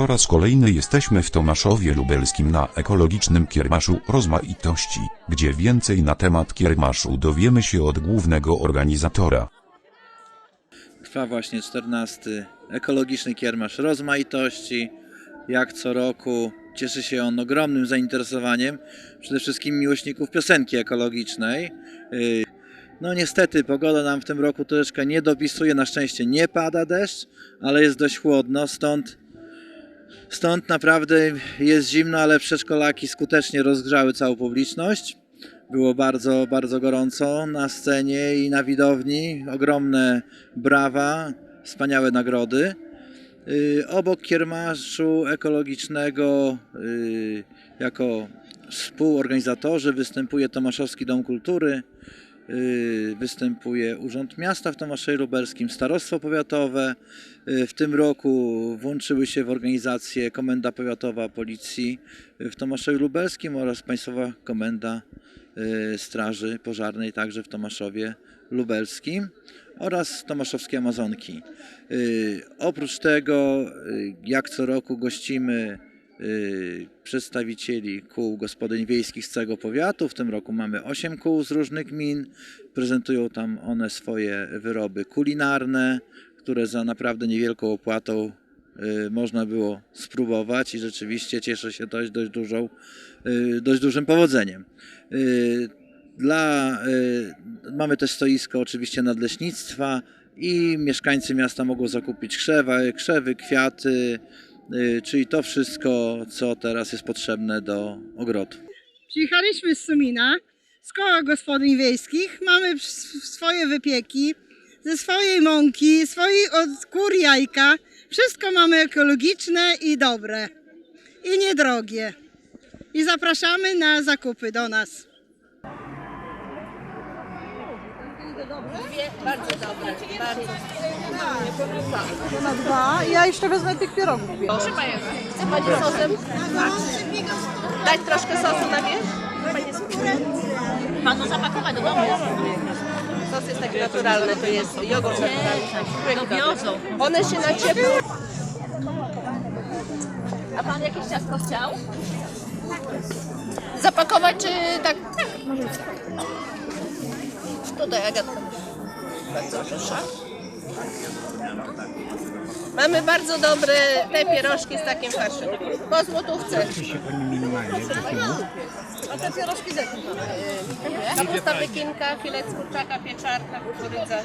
Po raz kolejny jesteśmy w Tomaszowie Lubelskim na ekologicznym kiermaszu rozmaitości, gdzie więcej na temat kiermaszu dowiemy się od głównego organizatora. Trwa właśnie 14. ekologiczny kiermasz rozmaitości. Jak co roku cieszy się on ogromnym zainteresowaniem przede wszystkim miłośników piosenki ekologicznej. Yy, No niestety pogoda nam w tym roku troszeczkę nie dopisuje, na szczęście nie pada deszcz, ale jest dość chłodno, stąd stąd naprawdę jest zimno, ale przedszkolaki skutecznie rozgrzały całą publiczność. Było bardzo, bardzo gorąco na scenie i na widowni. Ogromne brawa, wspaniałe nagrody. Yy, Obok kiermaszu ekologicznego, yy, jako współorganizatorzy, występuje Tomaszowski Dom Kultury, występuje Urząd Miasta w Tomaszowie Lubelskim, Starostwo Powiatowe. Yy, W tym roku włączyły się w organizację Komenda Powiatowa Policji w Tomaszowie Lubelskim oraz Państwowa Komenda y, Straży Pożarnej także w Tomaszowie Lubelskim oraz Tomaszowskie Amazonki. Y, Oprócz tego, y, jak co roku gościmy y, przedstawicieli kół gospodyń wiejskich z całego powiatu. W tym roku mamy 8 kół z różnych gmin. Prezentują tam one swoje wyroby kulinarne, które za naprawdę niewielką opłatą y, można było spróbować i rzeczywiście cieszy się dość, dość, dużą, y, dość dużym powodzeniem. Y, Dla, y, mamy też stoisko oczywiście nadleśnictwa i mieszkańcy miasta mogą zakupić krzewa, krzewy, kwiaty, y, czyli to wszystko, co teraz jest potrzebne do ogrodu. Przyjechaliśmy z Sumina, z koła gospodyń wiejskich. Mamy swoje wypieki ze swojej mąki, swoich od kur jajka. Wszystko mamy ekologiczne i dobre. I niedrogie. I zapraszamy na zakupy do nas. Bardzo dobre, bardzo. Na dwa. Ja jeszcze wezmę tych pierogów. Pani, chce Pani sosem? Dać troszkę sosu na wierzch? Pani. Panu zapakować do domu. Sos jest taki naturalny, to jest jogurt naturalny. One się na ciepło... A Pan jakieś ciastko chciał? Zapakować czy tak? Tak. Tutaj Agatka. Bardzo proszę. Mamy bardzo dobre te pierożki z takim farszem. Po złotówce. A te pierożki z jakim Kapusta wykinka, filet z kurczaka, pieczarka, kukurydza.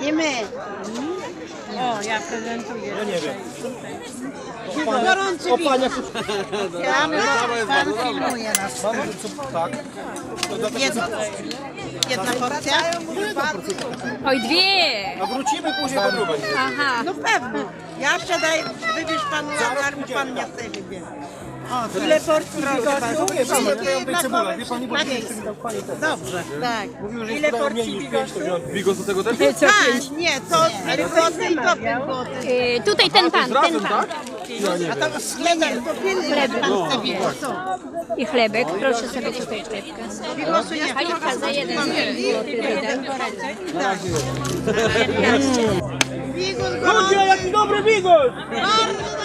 Nie my. O, ja prezentuję. Gorący Ja pan filmuje nas. Jedna, jedna porcja? Oj, dwie! A wrócimy później po drugą. Aha. No pewno. Ja wczoraj wybierz pan na karmi, pan nie chce wybierze. Ile porcji Tak jest. ten. Dobrze, tak. Ile porcji wziąłem. Bigos do tego też? A, nie, to wygodny i to wygodny. Y, tutaj ten pan, ten Razem, pan. tak? A wiem. to sklepem, to chce bigosu. I chlebek, proszę sobie tutaj chlebka. Bigosu nie Paliwka za jeden złoty wydam. Bigus Ludzie, gorący, jaki dobry bigos! bardzo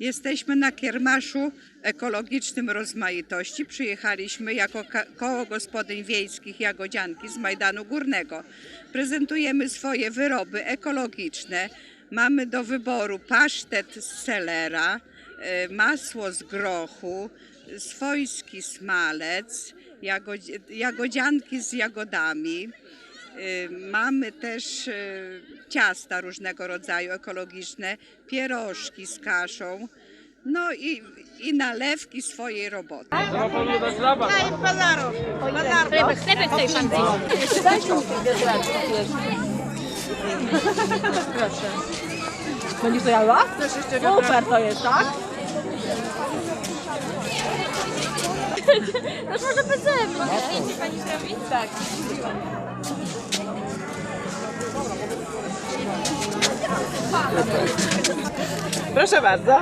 Jesteśmy na kiermaszu ekologicznym rozmaitości. Przyjechaliśmy jako koło gospodyń wiejskich Jagodzianki z Majdanu Górnego. Prezentujemy swoje wyroby ekologiczne. Mamy do wyboru pasztet z selera, e, masło z grochu, swojski smalec, jagodzi- jagodzianki z jagodami. Y, Mamy też y, ciasta różnego rodzaju ekologiczne, pierożki z kaszą, no i, i nalewki swojej roboty. Chlebek, chlebek tutaj pan wyjdzie. Będziesz to jadła? Super to jest, tak? No może bez. Zdjęcie pani zrobi? Tak. Proszę bardzo.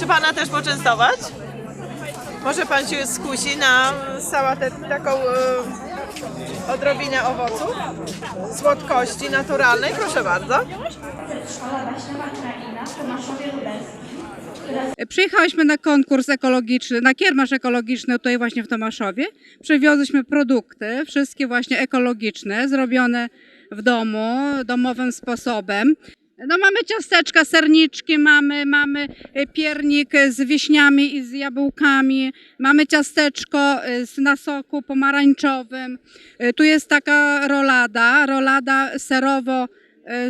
Czy pana też poczęstować? Może pan się skusi na sałatę taką e, odrobinę owoców, słodkości naturalnej. Proszę bardzo. Przyjechałyśmy na konkurs ekologiczny, na kiermasz ekologiczny tutaj właśnie w Tomaszowie. Przywiozłyśmy produkty, wszystkie właśnie ekologiczne, zrobione w domu, domowym sposobem. No mamy ciasteczka, serniczki, mamy, mamy e, piernik z wiśniami i z jabłkami, mamy ciasteczko e, z nasoku pomarańczowym. Tu jest taka rolada, rolada serowo,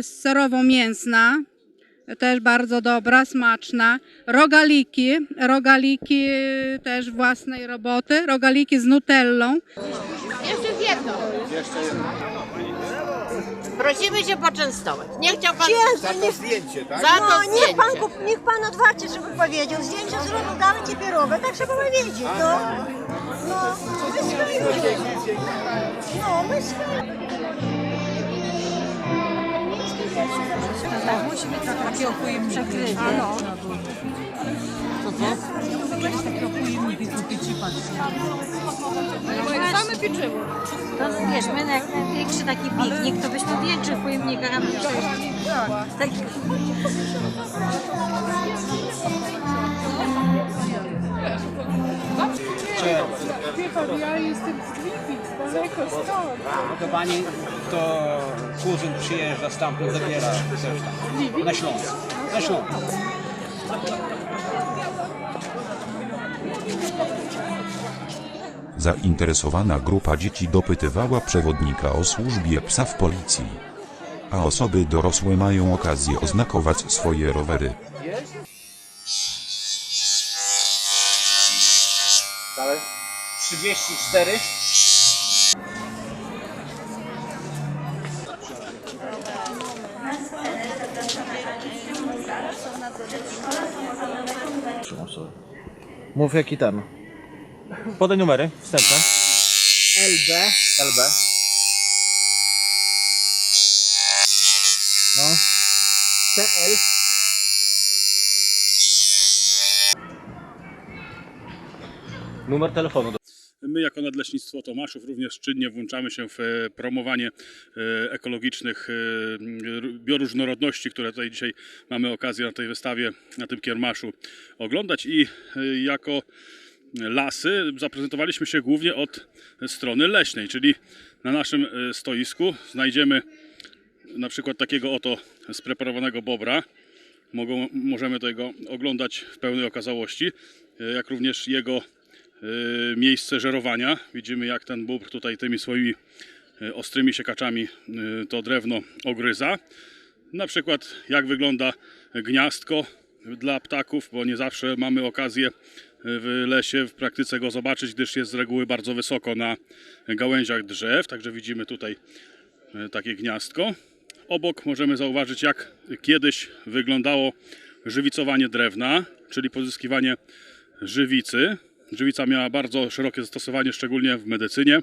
serowo-mięsna, też bardzo dobra, smaczna. Rogaliki, rogaliki też własnej roboty, rogaliki z nutellą. Jeszcze jedno. Prosimy się poczęstować. Nie chciał pan... Za to zdjęcie, tak? Za to No, niech pan, zdjęcie. kup- niech pan odważy, żeby powiedział. Zdjęcia zrobił, damy ci pierogę, tak trzeba powiedzieć. No, no, my swoje No, my swoje. Tak, musi być takie pojemniki przekryte. No. Same pieczywo. To wiesz, my jak największy taki piknik, to byśmy w większych pojemnikach, a my tak, To pani, to kuzyn przyjeżdża stamtąd, zabiera coś tam. Na Śląsk. Na Śląsk. Zainteresowana grupa dzieci dopytywała przewodnika o służbie psa w policji. A osoby dorosłe mają okazję oznakować swoje rowery. Dalej. 34. Mów jaki ten. Podaj numery wstępne. LB. LB. No. CL. Numer telefonu. My jako Nadleśnictwo Tomaszów również czynnie włączamy się w e, promowanie e, ekologicznych e, bioróżnorodności, które tutaj dzisiaj mamy okazję na tej wystawie, na tym kiermaszu oglądać i jako lasy zaprezentowaliśmy się głównie od strony leśnej, czyli na naszym e, stoisku znajdziemy na przykład takiego oto spreparowanego bobra. Mogą, możemy tego oglądać w pełnej okazałości, e, jak również jego e, miejsce żerowania. Widzimy jak ten bóbr tutaj tymi swoimi ostrymi siekaczami to drewno ogryza. Na przykład jak wygląda gniazdko dla ptaków, bo nie zawsze mamy okazję w lesie w praktyce go zobaczyć, gdyż jest z reguły bardzo wysoko na gałęziach drzew. Także widzimy tutaj e, takie gniazdko. Obok możemy zauważyć, jak kiedyś wyglądało żywicowanie drewna, czyli pozyskiwanie żywicy. Żywica miała bardzo szerokie zastosowanie, szczególnie w medycynie.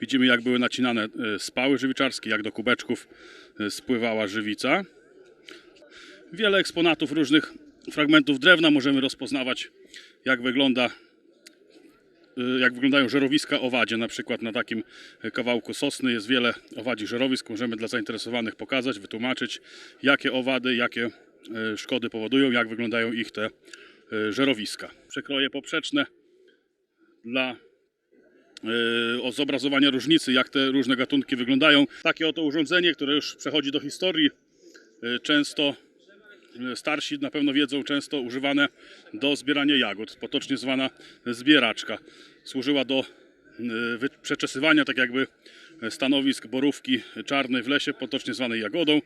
Widzimy, jak były nacinane e, spały żywiczarskie, jak do kubeczków e, spływała żywica. Wiele eksponatów różnych fragmentów drewna możemy rozpoznawać, jak wygląda y, jak wyglądają żerowiska owadzie. Na przykład na takim kawałku sosny jest wiele owadzich żerowisk. Możemy dla zainteresowanych pokazać, wytłumaczyć, jakie owady, jakie y, szkody powodują, jak wyglądają ich te y, żerowiska. Przekroje poprzeczne dla zobrazowania różnicy, jak te różne gatunki wyglądają. Takie oto urządzenie, które już przechodzi do historii, często starsi na pewno wiedzą, często używane do zbierania jagód, potocznie zwana zbieraczka. Służyła do wy- przeczesywania tak jakby stanowisk borówki czarnej w lesie, potocznie zwanej jagodą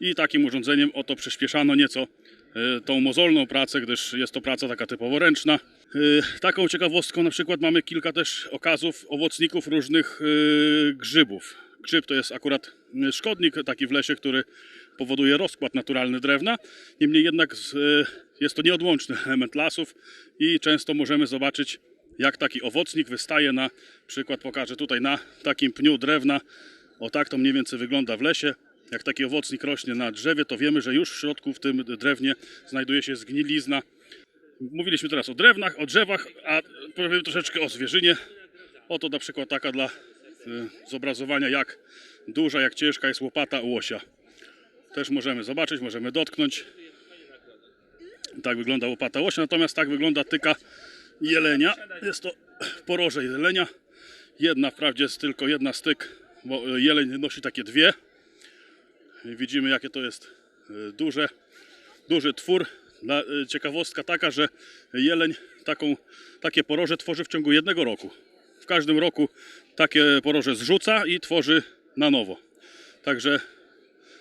i takim urządzeniem oto przyspieszano nieco tą mozolną pracę, gdyż jest to praca taka typowo ręczna. Taką ciekawostką na przykład mamy kilka też okazów owocników różnych grzybów. Grzyb to jest akurat szkodnik taki w lesie, który powoduje rozkład naturalny drewna. Niemniej jednak y, jest to nieodłączny element lasów i często możemy zobaczyć jak taki owocnik wystaje na przykład pokażę tutaj na takim pniu drewna. O tak to mniej więcej wygląda w lesie. Jak taki owocnik rośnie na drzewie, to wiemy, że już w środku w tym drewnie znajduje się zgnilizna. Mówiliśmy teraz o drewnach, o drzewach, a powiem troszeczkę o zwierzynie. Oto na przykład taka dla y, zobrazowania, jak duża, jak ciężka jest łopata łosia. Też możemy zobaczyć, możemy dotknąć. Tak wygląda łopata łosia, natomiast tak wygląda tyka jelenia. Jest to poroże jelenia. Jedna, wprawdzie jest tylko jedna styk, bo y, jeleń nosi takie dwie. Widzimy, jakie to jest y, duże, duży twór. Y, ciekawostka taka, że jeleń taką, takie poroże tworzy w ciągu jednego roku. W każdym roku takie poroże zrzuca i tworzy na nowo. Także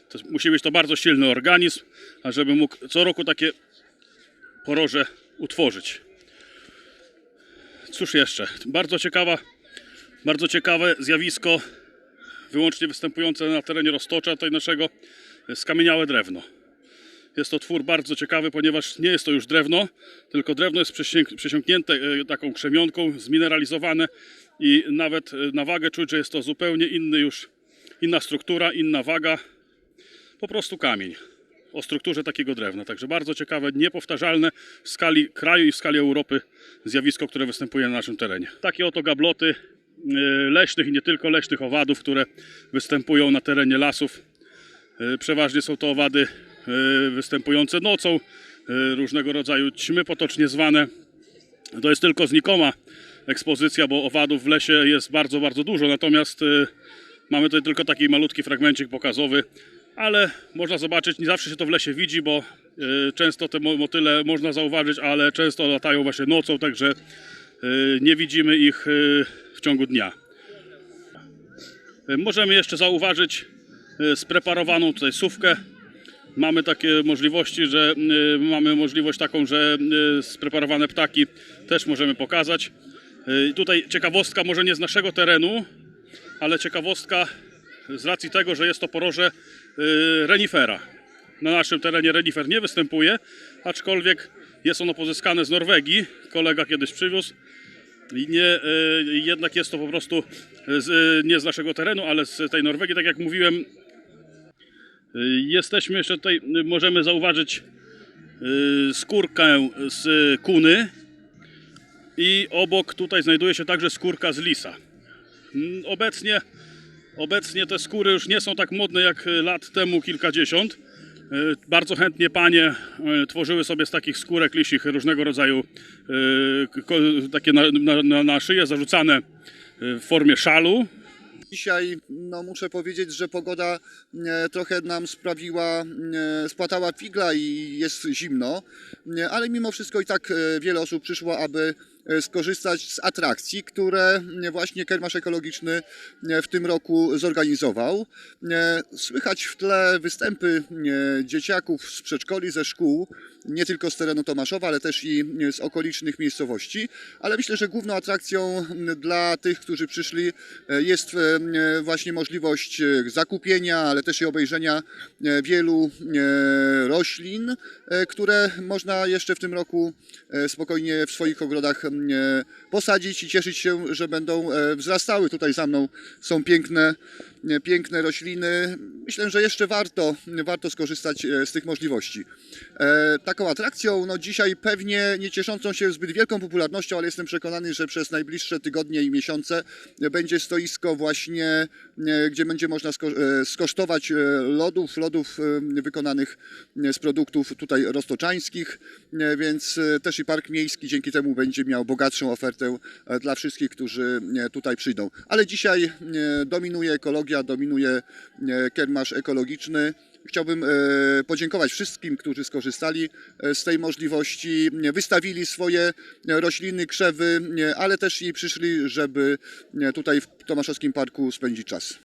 to musi być to bardzo silny organizm, ażeby mógł co roku takie poroże utworzyć. Cóż jeszcze? Bardzo ciekawa, bardzo ciekawe zjawisko, wyłącznie występujące na terenie Roztocza, tutaj naszego, skamieniałe drewno. Jest to twór bardzo ciekawy, ponieważ nie jest to już drewno, tylko drewno jest przesiąknięte e, taką krzemionką, zmineralizowane i nawet e, na wagę czuć, że jest to zupełnie inny już, inna struktura, inna waga, po prostu kamień o strukturze takiego drewna. Także bardzo ciekawe, niepowtarzalne w skali kraju i w skali Europy zjawisko, które występuje na naszym terenie. Takie oto gabloty e, leśnych i nie tylko leśnych owadów, które występują na terenie lasów. E, Przeważnie są to owady e, występujące nocą, różnego rodzaju ćmy potocznie zwane. To jest tylko znikoma ekspozycja, bo owadów w lesie jest bardzo, bardzo dużo, natomiast mamy tutaj tylko taki malutki fragmencik pokazowy, ale można zobaczyć, nie zawsze się to w lesie widzi, bo e, często te mo- motyle można zauważyć, ale często latają właśnie nocą, także e, nie widzimy ich e, w ciągu dnia. Możemy jeszcze zauważyć spreparowaną tutaj sówkę. Mamy takie możliwości, że mamy możliwość taką, że spreparowane ptaki też możemy pokazać. Tutaj ciekawostka może nie z naszego terenu, ale ciekawostka z racji tego, że jest to poroże renifera. Na naszym terenie renifer nie występuje, aczkolwiek jest ono pozyskane z Norwegii. Kolega kiedyś przywiózł. Nie, e, jednak jest to po prostu z, e, nie z naszego terenu, ale z tej Norwegii, tak jak mówiłem. Jesteśmy jeszcze tutaj, możemy zauważyć skórkę z kuny i obok tutaj znajduje się także skórka z lisa. Mm, Obecnie, obecnie te skóry już nie są tak modne jak e, lat temu kilkadziesiąt. E, Bardzo chętnie panie e, tworzyły sobie z takich skórek lisich różnego rodzaju takie na, na, na, szyję zarzucane w formie szalu. Dzisiaj no, muszę powiedzieć, że pogoda trochę nam sprawiła, spłatała figla i jest zimno, ale mimo wszystko i tak wiele osób przyszło, aby skorzystać z atrakcji, które e, właśnie Kermasz Ekologiczny e, w tym roku zorganizował. E, Słychać w tle występy e, dzieciaków z przedszkoli, ze szkół, nie tylko z terenu Tomaszowa, ale też i e, z okolicznych miejscowości. Ale myślę, że główną atrakcją dla tych, którzy przyszli, e, jest e, właśnie możliwość e, zakupienia, ale też i obejrzenia e, wielu e, roślin, e, które można jeszcze w tym roku e, spokojnie w swoich ogrodach e, posadzić i cieszyć się, że będą e, wzrastały. Tutaj za mną są piękne, e, piękne rośliny. Myślę, że jeszcze warto, warto skorzystać e, z tych możliwości. E, Taką atrakcją, no dzisiaj pewnie nie cieszącą się zbyt wielką popularnością, ale jestem przekonany, że przez najbliższe tygodnie i miesiące e, będzie stoisko właśnie, e, gdzie będzie można sko- e, skosztować e, lodów, lodów e, wykonanych e, z produktów tutaj roztoczańskich, e, więc e, też i Park Miejski dzięki temu będzie miał bogatszą ofertę e, dla wszystkich, którzy e, tutaj przyjdą. Ale dzisiaj e, dominuje ekologia, dominuje e, kiermasz ekologiczny. Chciałbym e, podziękować wszystkim, którzy skorzystali e, z tej możliwości, wystawili swoje rośliny, krzewy, ale też i przyszli, żeby tutaj w Tomaszowskim Parku spędzić czas.